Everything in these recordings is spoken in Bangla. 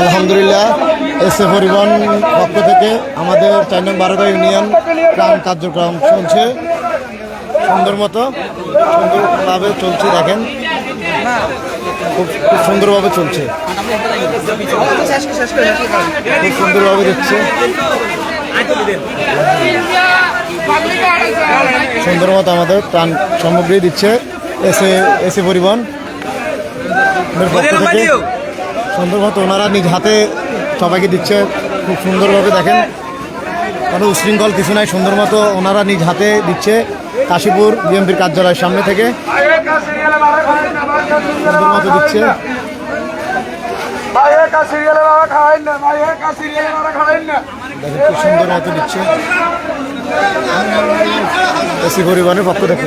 আলহামদুলিল্লাহ এসএ পরিবহন পক্ষ থেকে আমাদের চার নং বারোগা ইউনিয়ন ত্রাণ কার্যক্রম চলছে। সুন্দর মতো সুন্দরভাবে চলছে দেখেন। খুব খুব সুন্দরভাবে চলছে। খুব সুন্দরভাবে দিচ্ছে সুন্দর মতো আমাদের ত্রাণ সামগ্রী দিচ্ছে এসে এসে পরিবহন। পক্ষ থেকে সুন্দর মতো ওনারা নিজ হাতে সবাইকে দিচ্ছে। খুব সুন্দরভাবে দেখেন। কোনো উশৃঙ্খল কিছু নাই সুন্দর মতো ওনারা নিজ হাতে দিচ্ছে কাশীপুর বিএমপির কার্যালয়ের সামনে থেকে। সুন্দর মতো দিচ্ছে। দেখেন খুব সুন্দর মতো দিচ্ছে। এসি পরিবহনের পক্ষ থেকে।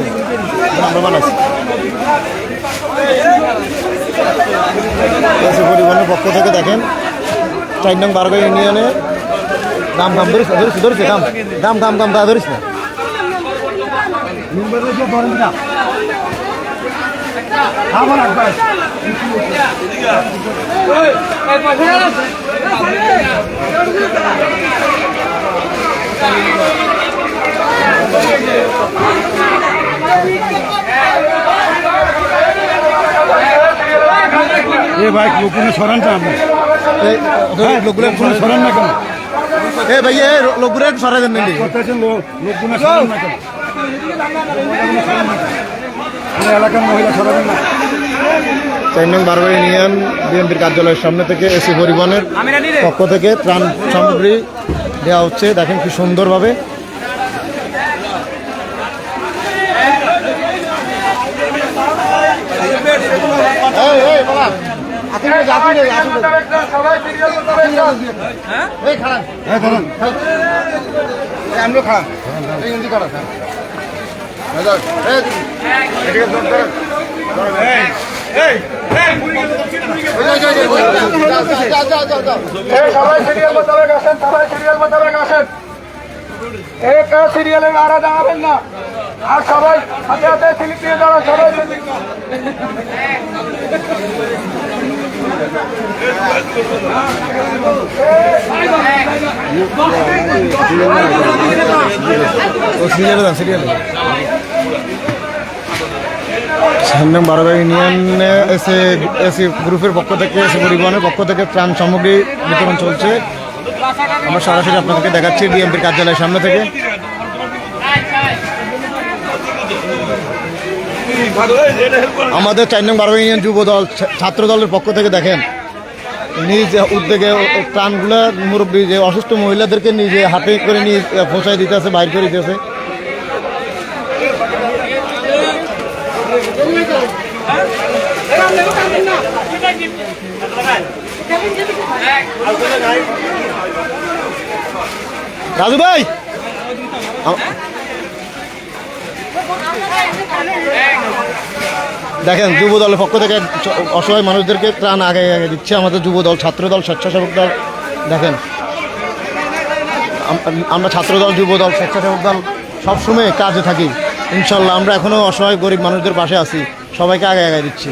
আমরা বানাচ্ছি এসি পরিবহনের পক্ষ থেকে দেখেন, চার নং বারোগা ইউনিয়নে দাম দাম ধরিস ধরিস ধরিস দাম দাম দাম দাম দা ধরিস না এ ভাই লোকগুলো সরান না আপনি হ্যাঁ লোকগুলো সরান। না কেন? এ ভাই এ লোকগুলো একটু দেন নাকি? কথা হচ্ছে লোক লোকগুলো সরান না কেন? লোকগুলো সরান না কেন? আমার এলাকার মহিলা সরাবেন না চার নং বারোগা ইউনিয়ন বিএনপির কার্যালয়ের সামনে থেকে এসি পরিবহনের পক্ষ থেকে ত্রাণ সামগ্রী দেওয়া হচ্ছে। দেখেন কি সুন্দরভাবে। এই, এই, বাবা, আতুল রে, আতুল রে, আতুল রে। এই, খাড়ান। হ্যাঁ ধরুন এই, আমিও খাড়ান। এই, এমনি খাড়ান, হ্যাঁ। এই, ধর, এই, এদিকে ধর, ধর। এই, এই, এই, এই, যা, যা, যা, যা, যা। সবাই সিরিয়াল মোতাবেক আসেন সবাই সিরিয়াল মোতাবেক আসেন এক সিরিয়ালে আরা দাঁড়াবেন না আর সবাই হাতে হাতে স্লিপ দিয়ে দাঁড়ান সবাই ও সিরিয়ালে দাও সিরিয়ালে সামনে বারোবার ইউনিয়নে এসে, এসি গ্রুপের পক্ষ থেকে, এসে পরিবহনের পক্ষ থেকে ত্রাণ সামগ্রী বিতরণ চলছে। আমরা সরাসরি আপনাদেরকে দেখাচ্ছি ডিএমপির কার্যালয়ের সামনে থেকে। আমাদের চার নং বারো ইউনিয়ন যুব দল ছাত্র দলের পক্ষ থেকে দেখেন নিজ উদ্যোগে প্রাণগুলো মুরব্বী যে অসুস্থ মহিলাদেরকে নিজে হাতে করে নিয়ে পৌঁছায় দিতেছে, বাইর করে দিতেছে। রাজু ভাই! দেখেন যুব দলের পক্ষ থেকে অসহায় মানুষদেরকে ত্রাণ আগে আগে দিচ্ছে আমাদের যুব দল ছাত্র দল স্বেচ্ছাসেবক দল। দেখেন আমরা ছাত্র দল যুব দল স্বেচ্ছাসেবক দল সবসময় কাজে থাকি। ইনশাল্লাহ আমরা এখনও অসহায়, গরিব মানুষদের পাশে আছি। সবাইকে আগে আগে দিচ্ছি।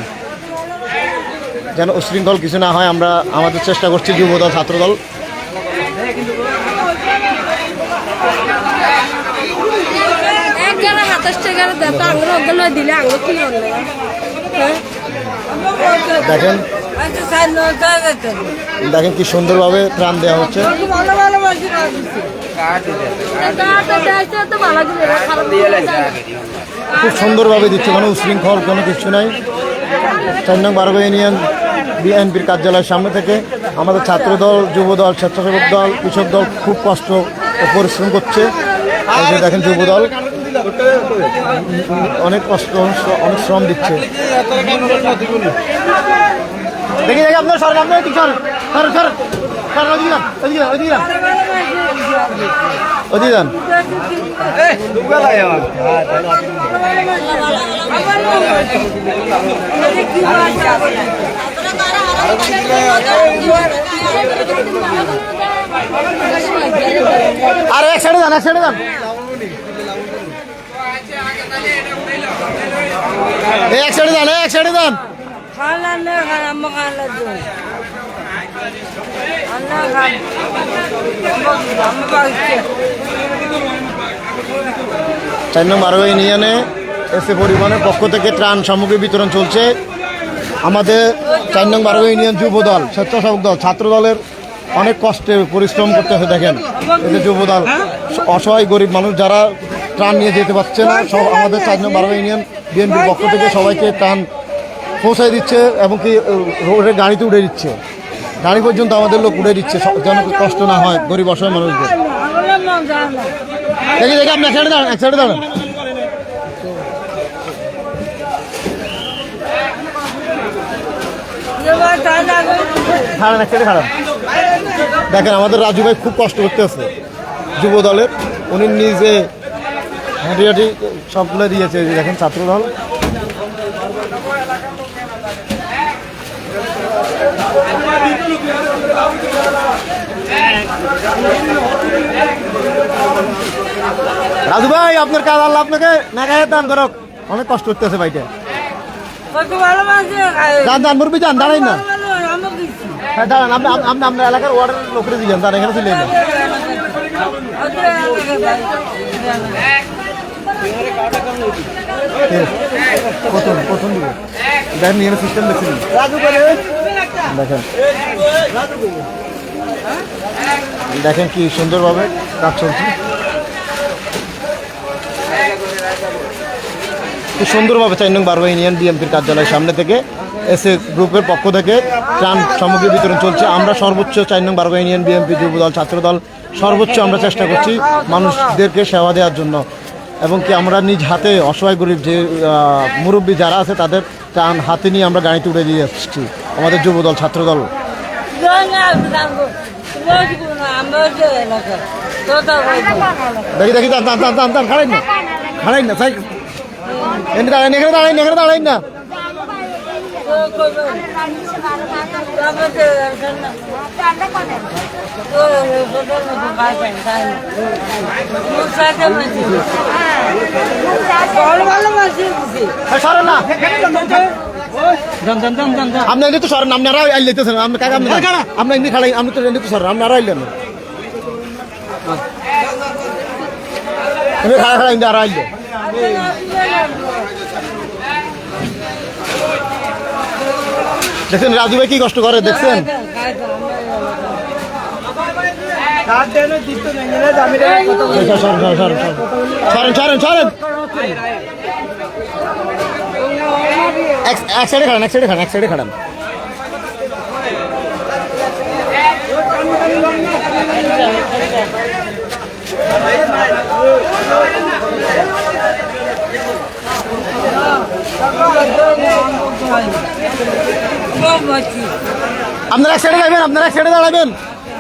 যেন উশৃঙ্খল কিছু না হয়, আমরা আমাদের চেষ্টা করছি যুব দল ছাত্র দল হাতাশ টাকার দেখো দিলে কি হ্যাঁ? দেখেন। আচ্ছা দেখেন কি সুন্দরভাবে ত্রাণ দেওয়া হচ্ছে। ভালো বলছি না দিচ্ছে খুব সুন্দরভাবে কোনো উশৃঙ্খল কোনো কিছু নাই। চার নং বারো ইউনিয়ন বিএনপির কার্যালয়ের সামনে থেকে আমাদের ছাত্র দল যুব দল স্বেচ্ছাসেবক দল কৃষক দল খুব কষ্ট ও পরিশ্রম করছে। দেখেন যুব দল অনেক কষ্ট, অনেক শ্রম দিচ্ছে। দেখি দেখি আপনার সরকার আপনার কি সর সর সর। সর যান আর, এক সাইডে যান, এক সাইডে যান। এক সাইডে যান এক সাইডে যান খালা না খালা খালা রান্না খান আমি বাড়িতে চার নং বারো ইউনিয়নে এসে পরিবহনের পক্ষ থেকে ত্রাণ সামগ্রী বিতরণ চলছে। আমাদের চার নং বারো ইউনিয়ন যুব দল স্বেচ্ছাসেবক দল, ছাত্র দলের অনেক কষ্টে পরিশ্রম করতে দেখেন। এদের যুব দল অসহায়, গরিব মানুষ যারা ত্রাণ নিয়ে যেতে পারছে না। সব আমাদের চার নং বারো ইউনিয়ন বিএনপির পক্ষ থেকে সবাইকে ত্রাণ পৌঁছায় দিচ্ছে এবং কি রোডে গাড়িতে উঠে দিচ্ছে। গাড়ি পর্যন্ত আমাদের লোক উঠে দিচ্ছে। যেন কষ্ট না হয় গরিব অসহায় মানুষদের। মন দেখি দেখি, আপনি এক সাইডে দাঁড়ান, এক সাইডে দাঁড়ান। দেখেন, আমাদের রাজু ভাই খুব কষ্ট করতেছে যুব দলের উনি নিজে হাঁটি সবগুলো দিয়েছে দেখেন ছাত্র দল রাজু ভাই আপনার কাজ আল্লাহ আপনাকে গায়ে দান করক। অনেক কষ্ট করতেছে ভাইটা মুরবি যান দাঁড়াই না। হ্যাঁ দাঁড়ান আপনি আপনি- আপনি আপনার এলাকার ওয়ার্ডের লোকের দিলেন দাঁড়ান এখানে দেখেন এখানে সিস্টেম দেখছেন দেখেন দেখেন কি সুন্দরভাবে কাজ চলছে। কি সুন্দরভাবে চার নং বারো ইউনিয়ন বিএমপির কার্যালয়ের সামনে থেকে এসে গ্রুপের পক্ষ থেকে ত্রাণ সামগ্রী বিতরণ চলছে। আমরা সর্বোচ্চ চার নং বারো ইউনিয়ন বিএমপি যুব দল, ছাত্র দল, সর্বোচ্চ আমরা চেষ্টা করছি মানুষদেরকে সেবা দেওয়ার জন্য। এবং কি আমরা নিজ হাতে অসহায় গরিব যে মুরব্বী যারা আছে তাদের ত্রাণ হাতে নিয়ে আমরা গাড়িতে উড়ে দিয়ে আসছি আমাদের যুব দল ছাত্র দল দেখি দেখি খাড়াই না। খাড়াই না, সাই এখানে দাঁড়াই এখানে দাঁড়াই এখানে দাঁড়াই না। ভালো ভালো মাছ দিছি এই সরেন আপনি এমনি তো সরেন আপনারা আইলেতেছেন আপনি কাকা। আপনি আপনি এমনি খাড়াই আপনি তো এমনি তো সরেন আপনারা আইলেন না এমনি খাড়া খাড়া এমনি আরও আইলে। দেখছেন রাজু ভাই কি কষ্ট করে দেখছেন? সরেন সরেন সরেন এক সাইডে খাড়ান এক সাইডে খাড়ান এক সাইডে খাড়ান আপনারা এক সাইডে যাবেন আপনারা এক সাইডে দাঁড়াবেন।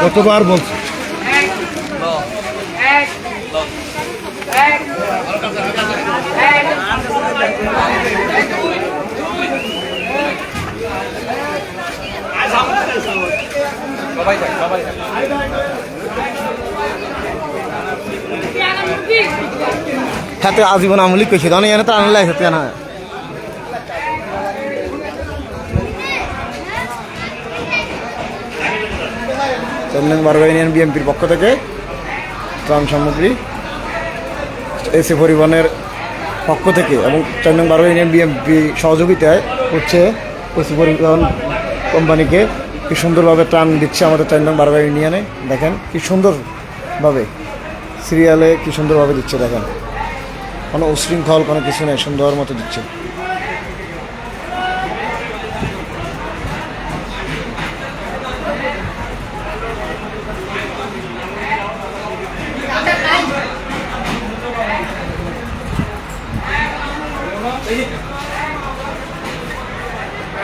কতবার বলছি? হ্যাঁ তো আজীবন আমলি কইছি তখন এখানে ত্রাণ লাগছে কেন চন্দন বারো ইউনিয়ন বিএমপির পক্ষ থেকে ত্রাণ সামগ্রী এসি পরিবহনের পক্ষ থেকে এবং চন্দন বারো ইউনিয়ন বিএমপি সহযোগিতায় হচ্ছে এসি পরিবহন কোম্পানিকে কি সুন্দরভাবে ত্রাণ দিচ্ছে আমাদের চন্দন বারো ইউনিয়নে দেখেন কি সুন্দরভাবে সিরিয়ালে কি সুন্দরভাবে দিচ্ছে, দেখেন। কোনো উশৃঙ্খল কোনো কিছু নেই, সুন্দর মতো দিচ্ছে।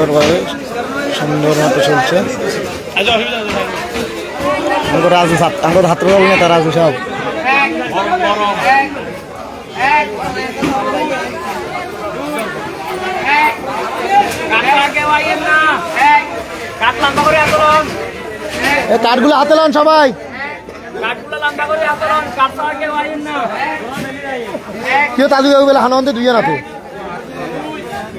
সুন্দরভাবে সুন্দর মতো চলছে। রাজু সাত আমাদের হাত পাবো না তার রাজু সব কাঠগুলো হাতে লান সবাই। কেউ তাজু যাবে বলে হানন্তে দুইজন হাতে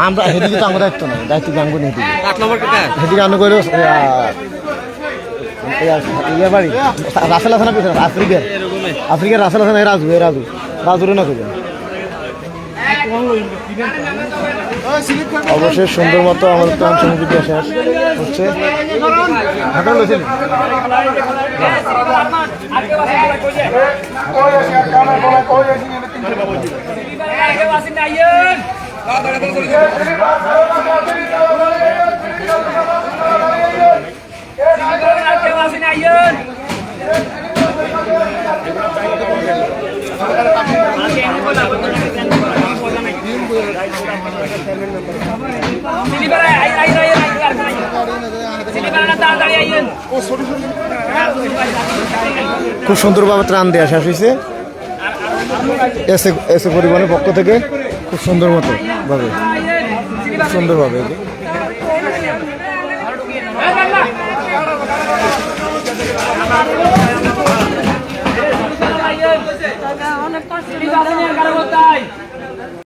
আমরা হেদিকে তো আমার দায়িত্ব নাই দায়িত্ব কি আঙ্গুর হেদিকে হেদিকে আনু করে ইয়ে বাড়ি রাসেল আছে না পিছনে আফ্রিকার। আফ্রিকার রাসেল আছে না এই রাজু এই রাজু। রাজুরে না খুঁজে অবশ্যই সুন্দর মতো আমাদের শেষ হচ্ছে। খুব সুন্দরভাবে ত্রাণ দেওয়া শেষ হয়েছে। এসে এসে পরিবহনের পক্ষ থেকে খুব সুন্দর মতো ভাবে সুন্দরভাবে অনেক